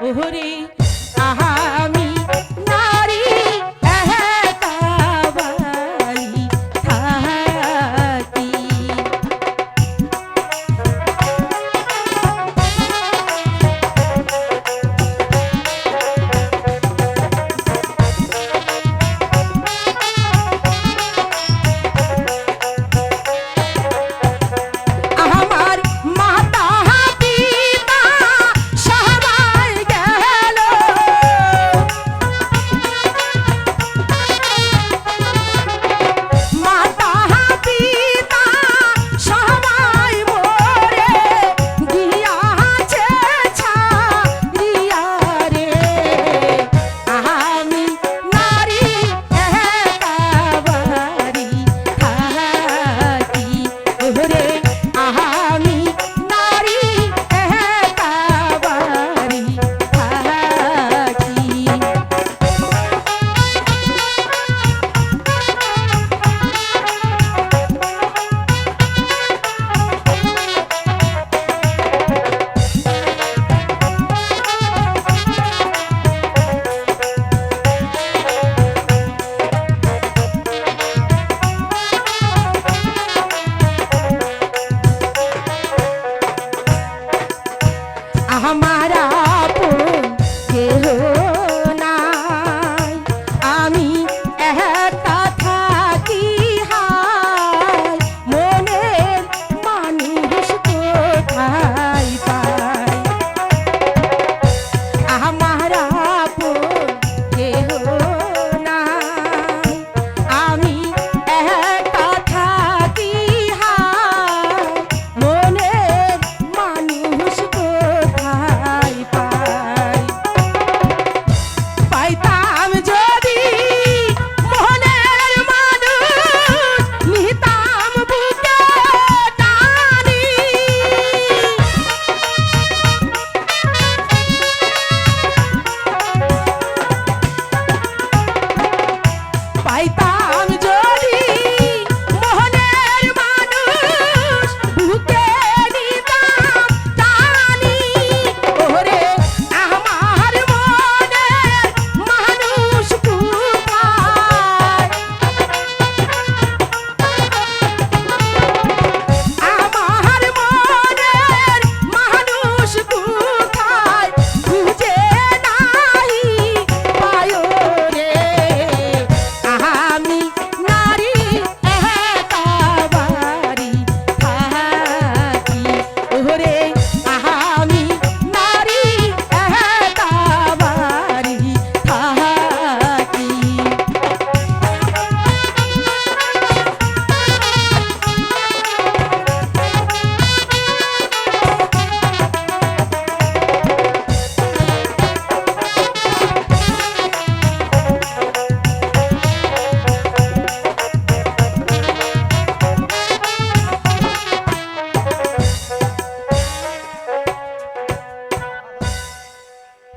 ওহরে আহা আমার আপন কেহ নাই আমি একা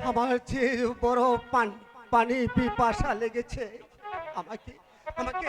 আমার যে বড় পানি পানি পিপাসা লেগেছে। আমাকে আমাকে